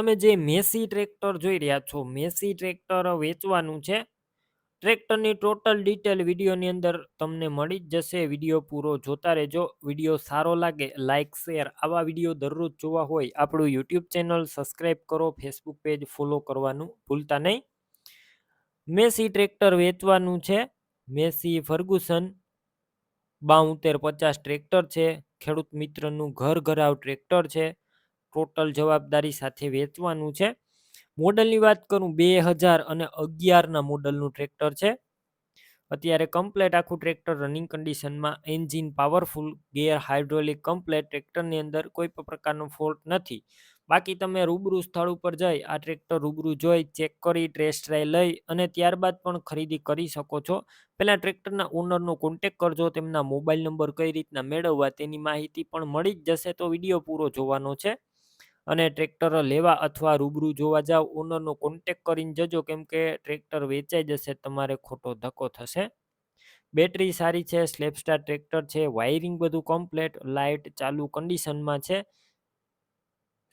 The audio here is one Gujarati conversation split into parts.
તમે જે મેસી ટ્રેક્ટર જોઈ રહ્યા છો, મેસી ટ્રેક્ટર વેચવાનું છે. ટ્રેક્ટરની ટોટલ ડિટેલ વિડીયોની અંદર તમને મળી જ જશે. વીડિયો પૂરો જોતા રહેજો. વીડિયો સારો લાગે લાઇક શેર આવા વીડિયો દરરોજ જોવા હોય, આપણું યુટ્યુબ ચેનલ સબસ્ક્રાઈબ કરો, ફેસબુક પેજ ફોલો કરવાનું ભૂલતા નહીં. મેસી ટ્રેક્ટર વેચવાનું છે. મેસી ફર્ગુસન બાઉતેર પચાસ ટ્રેક્ટર છે. ખેડૂત મિત્રનું ઘર ઘરાવ ટ્રેક્ટર છે. ટોટલ જવાબદારી સાથે વેચવાનું છે. મોડલની વાત કરું, બે હજાર અને અગિયારના મોડલનું ટ્રેક્ટર છે. અત્યારે કમ્પ્લેટ આખું ટ્રેક્ટર રનિંગ કન્ડિશનમાં engine powerful gear hydraulic complete ટ્રેક્ટરની અંદર કોઈ પણ પ્રકારનો ફોલ્ટ નથી. બાકી તમે રૂબરૂ સ્થળ ઉપર જઈ, આ ટ્રેક્ટર રૂબરૂ જોઈ ચેક કરી ટેસ્ટ ડ્રાઈવ લઈ અને ત્યારબાદ પણ ખરીદી કરી શકો છો. પહેલાં ટ્રેક્ટરના ઓનરનો કોન્ટેક કરજો, તેમના મોબાઈલ નંબર કઈ રીતના મેળવવા તેની માહિતી પણ મળી જ જશે, તો વીડિયો પૂરો જોવાનો છે. અને ટ્રેક્ટર લેવા અથવા રૂબરૂ જોવા જાવ ઓનરનો કોન્ટેક કરીને જજો, કેમ કે ટ્રેક્ટર વેચાઈ જશે, તમારે ખોટો ધક્કો થશે. બેટરી સારી છે સ્લેપસ્ટાર ટ્રેક્ટર છે વાયરિંગ બધું કમ્પ્લેટ લાઇટ ચાલુ કન્ડિશનમાં છે.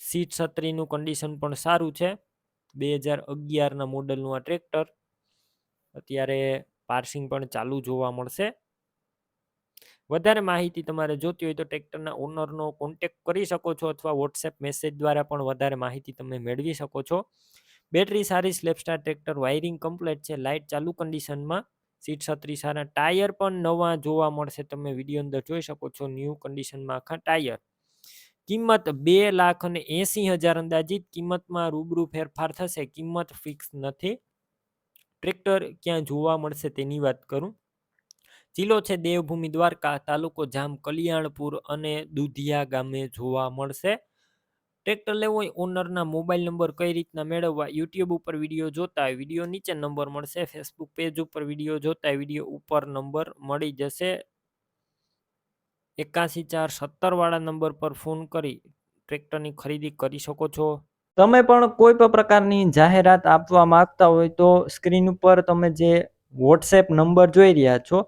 સીટ છત્રીનું કન્ડિશન પણ સારું છે. બે હજાર અગિયારના મોડલનું આ ટ્રેક્ટર. અત્યારે પાર્સિંગ પણ ચાલુ જોવા મળશે. વધારે માહિતી તમારે જોતી હોય તો ટ્રેક્ટરના ઓનરનો કોન્ટેક કરી શકો છો અથવા વોટ્સએપ મેસેજ દ્વારા પણ વધારે માહિતી તમે મેળવી શકો છો. બેટરી સારી self start tractor wiring complete છે, લાઇટ ચાલુ કન્ડિશનમાં સીટ છત્રી સારા, ટાયર પણ નવા જોવા મળશે, તમે વીડિયો અંદર જોઈ શકો છો ન્યૂ કન્ડિશનમાં આખા ટાયર. કિંમત બે લાખ અને એંસી હજાર અંદાજિત, કિંમતમાં રૂબરૂ ફેરફાર થશે, કિંમત ફિક્સ નથી. ટ્રેક્ટર ક્યાં જોવા મળશે તેની વાત કરું. જિલ્લો છે દેવભૂમિ દ્વારકા, તાલુકો જામ કલ્યાણપુર અને દુધિયા ગામે જોવા મળશે. ટ્રેક્ટર લેવો હોય ઓનરના મોબાઈલ નંબર કઈ રીતના મેળવવા યુટ્યુબ ઉપર વીડિયો જોતા વીડિયો નીચે નંબર મળશે, ફેસબુક પેજ ઉપર વીડિયો જોતા વીડિયો ઉપર નંબર મળી જશે. એકાસી ચાર સત્તર વાળા નંબર પર ફોન કરી ટ્રેક્ટરની ખરીદી કરી શકો છો. તમે પણ કોઈ પણ પ્રકારની જાહેરાત આપવા માંગતા હોય તો સ્ક્રીન ઉપર તમે જે વોટ્સએપ નંબર જોઈ રહ્યા છો